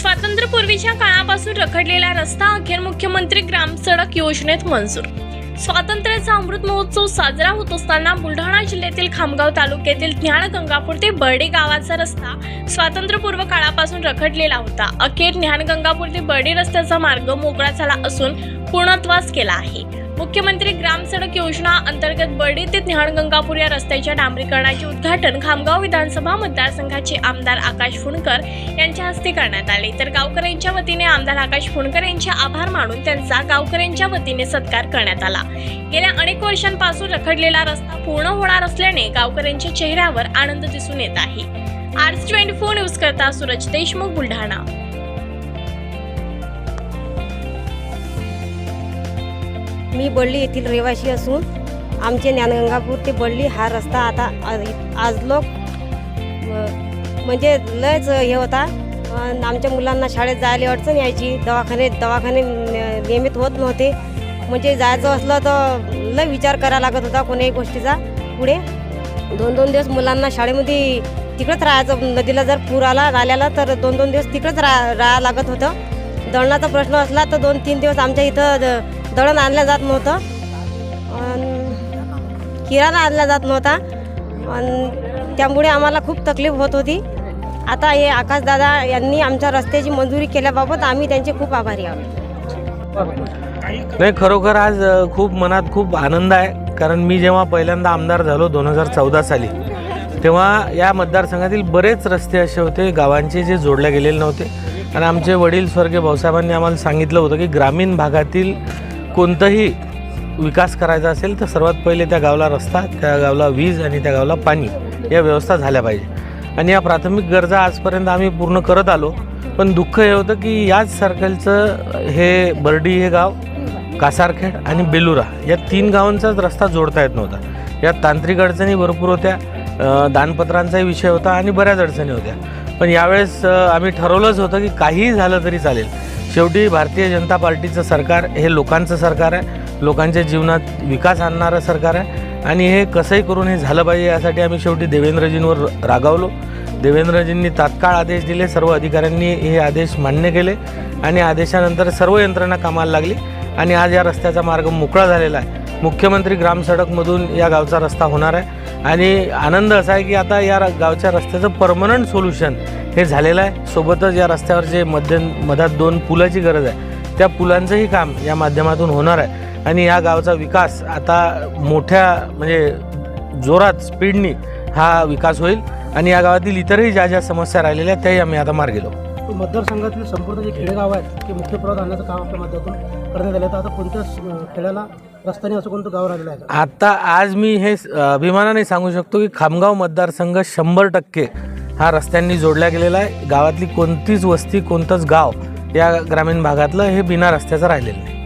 स्वातंत्र्यपूर्वीच्या काळापासून रखडलेला रस्ता अखेर मुख्यमंत्री ग्राम सडक योजनेत मंजूर. स्वातंत्र्याचा अमृत महोत्सव साजरा होत असताना बुलढाणा जिल्ह्यातील खामगाव तालुक्यातील ज्ञान गंगापूर ते बर्डे गावाचा रस्ता स्वातंत्र्यपूर्व काळापासून रखडलेला होता. अखेर ज्ञान गंगापूर ते बर्डे रस्त्याचा मार्ग मोकळा झाला असून पूर्णत्वास केला आहे. मुख्यमंत्री ग्राम सडक योजना अंतर्गत बर्डी ते ज्ञान गंगापूर या रस्त्याच्या डांबरीकरणाचे उद्घाटन खामगाव विधानसभा मतदारसंघाचे आमदार आकाश फुंडकर यांच्या हस्ते करण्यात आले. तर गावकऱ्यांच्या वतीने आमदार आकाश फुंडकर यांचे आभार मानून त्यांचा गावकऱ्यांच्या वतीने सत्कार करण्यात आला. गेल्या अनेक वर्षांपासून रखडलेला रस्ता पूर्ण होणार असल्याने गावकऱ्यांच्या चेहऱ्यावर आनंद दिसून येत आहे. आर्ट्स ट्वेंटी फोर न्यूज करता सूरज देशमुख बुलढाणा. मी बळली येथील रहिवासी असून आमचे ज्ञानगंगापूर ते बळली हा रस्ता आता आज- लोक म्हणजे लयच हे होता. आमच्या मुलांना शाळेत जायला अडचण यायची. दवाखाने दवाखाने नियमित होत नव्हते. म्हणजे जायचं असलं तर लय विचार करायला लागत होता कोणत्याही गोष्टीचा. पुढे दोन दोन दिवस मुलांना शाळेमध्ये तिकडंच राहायचं. नदीला जर पूर आला नाल्याला तर दोन दोन दिवस तिकडंच राहा राहायला लागत होतं. दळणाचा प्रश्न असला तर दोन तीन दिवस आमच्या इथं द- दळण आणलं जात नव्हतं. आणि किराणा आणला जात नव्हता. आणि त्यामुळे आम्हाला खूप तकलीफ होत होती. आता हे आकाशदादा यांनी आमच्या रस्त्याची मंजुरी केल्याबाबत आम्ही त्यांचे खूप आभारी आहोत. नाही खरोखर आज खूप मनात खूप आनंद आहे. कारण मी जेव्हा पहिल्यांदा आमदार झालो दोन हजार चौदा साली तेव्हा या मतदारसंघातील बरेच रस्ते असे होते गावांचे जे जोडले गेलेले नव्हते. आणि आमचे वडील स्वर्गीय भाऊसाहेबांनी आम्हाला सांगितलं होतं की ग्रामीण भागातील कोणतंही विकास करायचा असेल तर सर्वात पहिले त्या गावाला रस्ता त्या गावाला वीज आणि त्या गावाला पाणी या व्यवस्था झाल्या पाहिजे. आणि या प्राथमिक गरजा आजपर्यंत आम्ही पूर्ण करत आलो. पण दुःख हे होतं की याच सर्कलचं हे बर्डी हे गाव कासारखेड आणि बेलुरा या तीन गावांचाच रस्ता जोडता येत नव्हता. यात तांत्रिक अडचणी भरपूर होत्या दानपत्रांचाही विषय होता आणि बऱ्याच अडचणी होत्या. पण यावेळेस आम्ही ठरवलंच होतं की काहीही झालं तरी चालेल. शेवटी भारतीय जनता पार्टीचं सरकार हे लोकांचं सरकार आहे लोकांच्या जीवनात विकास आणणारं सरकार आहे. आणि हे कसंही करून हे झालं पाहिजे यासाठी आम्ही शेवटी देवेंद्रजींवर रागावलो. देवेंद्रजींनी तात्काळ आदेश दिले सर्व अधिकाऱ्यांनी हे आदेश मान्य केले आणि आदेशानंतर सर्व यंत्रणा कामाला लागली. आणि आज या रस्त्याचा मार्ग मोकळा झालेला आहे. मुख्यमंत्री ग्राम सडकमधून या गावचा रस्ता होणार आहे. आणि आनंद असा आहे की आता या र- गावच्या रस्त्याचं परमनंट सोल्युशन हे झालेलं आहे. सोबतच या रस्त्यावर जे मध्य मधात दोन पुलाची गरज आहे. त्या पुलांचंही काम या माध्यमातून होणार आहे. आणि या गावचा विकास आता मोठ्या म्हणजे जोरात स्पीडनी हा विकास होईल. आणि या गावातील इतरही ज्या ज्या समस्या राहिलेल्या त्याही आम्ही आता मार्गी लावू. मतदारसंघातील संपूर्ण जे खेडेगाव आहेत ते मुख्य प्रवाह आणण्याचं काम आपल्या माध्यमातून करण्यात आलं तर आता कोणत्या खेड्याला रस्त्याने असं कोणतं गाव राहिलेलं आहे? आता आज मी हे अभिमानाने सांगू शकतो की खामगाव मतदारसंघ शंभर टक्के हा रस्त्यांनी जोडला गेलेला आहे. गावातली कोणतीच वस्ती कोणतंच गाव या ग्रामीण भागातलं हे बिना रस्त्याचं राहिलेलं नाही.